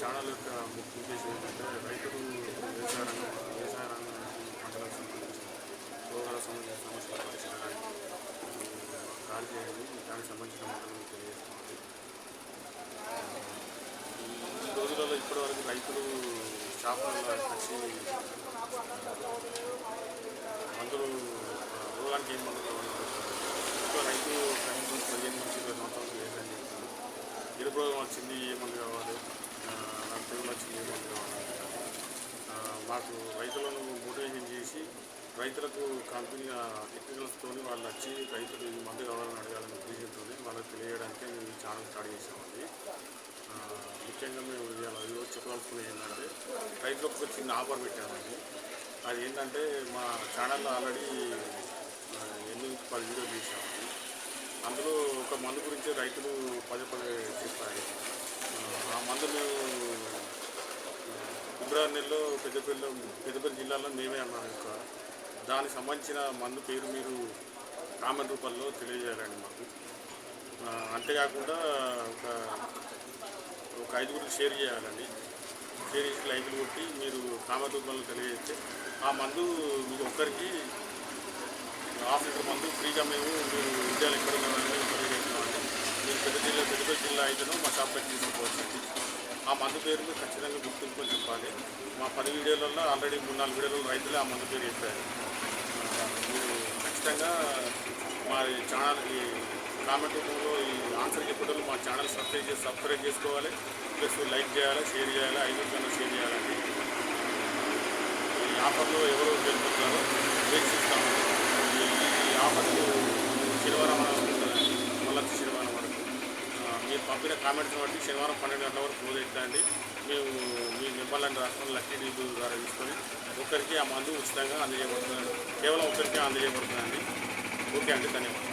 Channel యొక్క ముఖ్య ఉద్దేశం ఏంటంటే రైతులు వ్యవసాయ రంగం వ్యవసాయ రంగం పంటలకు సంబంధించి రోగాల సంబంధించిన సమస్యలు పరిష్కారానికి కాల్ చేయాలి దానికి సంబంధించిన మాటలు తెలియజేస్తున్నాను ఈ రోజులలో ఇప్పటివరకు రైతులు షాపులలో వచ్చి మందులు రోగానికి ఏం మందులు కావాలో ఎక్కువ రైతు కనీసం పదిహేను నుంచి ఇరవై సంవత్సరాలు లేదని చెప్తాను ఎరుపు రోగం వచ్చింది ఏ మందు కావాలి? ఆ, మాకు రైతులను మోటివేషన్ చేసి రైతులకు కంపెనీ టెక్నికల్స్తో వాళ్ళు వచ్చి రైతులు ఈ మందు కావాలని అడగాలని ఉద్దేశంతో వాళ్ళకి తెలియడానికే మేము ఈ ఛానల్ స్టార్ట్ చేసామండి ముఖ్యంగా మేము ఈరోజు చెప్పాల్సింది ఏంటంటే రైతులకు ఒక చిన్న ఆఫర్ పెట్టామండి అది. ఏంటంటే మా ఛానల్లో ఆల్రెడీ ఎన్ని పది వీడియోలు చేసామండి అందులో ఒక మందు గురించి రైతులు పదే పదే చెప్పారు ఆ, మేము పెద్దపల్లి పెద్దపల్లి జిల్లాలో మేమే అన్నాం యొక్క దానికి సంబంధించిన మందు పేరు మీరు కామెంట్ రూపంలో తెలియజేయాలండి మాకు. అంతేకాకుండా ఒక ఒక ఐదుగురికి షేర్ చేయాలండి. షేర్ చేసి లైకులు కొట్టి మీరు కామెంట్ రూపంలో తెలియజేస్తే ఆ మందు మీకు ఒక్కరికి హాఫ్ లీటర్ మందు ఫ్రీగా మేము మీరు ఇండియాలో ఎక్కడ ఉన్నామని తెలియజేస్తున్నామండి. మీరు పెద్ద జిల్లా పెద్ద జిల్లా అయితేనో మా షాప్ పెట్టి తీసుకోవచ్చు ఆ మందు పేరు ఖచ్చితంగా గుర్తుంచుకొని చెప్పాలి. మా పది వీడియోలలో ఆల్రెడీ మూడు నాలుగు వీడియోలు రైతులే ఆ మందు పేరు చెప్పారు. మీరు ఖచ్చితంగా మా ఛానల్ ఈ కామెంట్ రూపంలో ఈ ఆన్సర్ చెప్పేటప్పుడు మా ఛానల్ సబ్స్క్రైబ్ చేసి సబ్స్క్రైబ్ చేసుకోవాలి. ప్లస్ లైక్ చేయాలి షేర్ చేయాలి ఐదు షేర్ చేయాలండి ఈ ఆఫర్లో ఎవరు గెలుపుతారో వీక్షిస్తాము ఈ ఈ ఆఫర్లు శనివారం ఉంటుందండి మళ్ళీ శనివారం వరకు సభ్యుల కామెంట్స్ బట్టి శనివారం పన్నెండు గంటల వరకు క్లోజ్ అవుతుందండి మేము మీ నిమ్మలాంటి రాష్ట్రం లక్కీ డీబుల్ ద్వారా తీసుకొని ఒకరికి ఆ మందు ఉచితంగా అందజేయబడుతుందండి. కేవలం ఒకరికి అందజేయబడుతుందండి. ఓకే అండి ధన్యవాదాలు.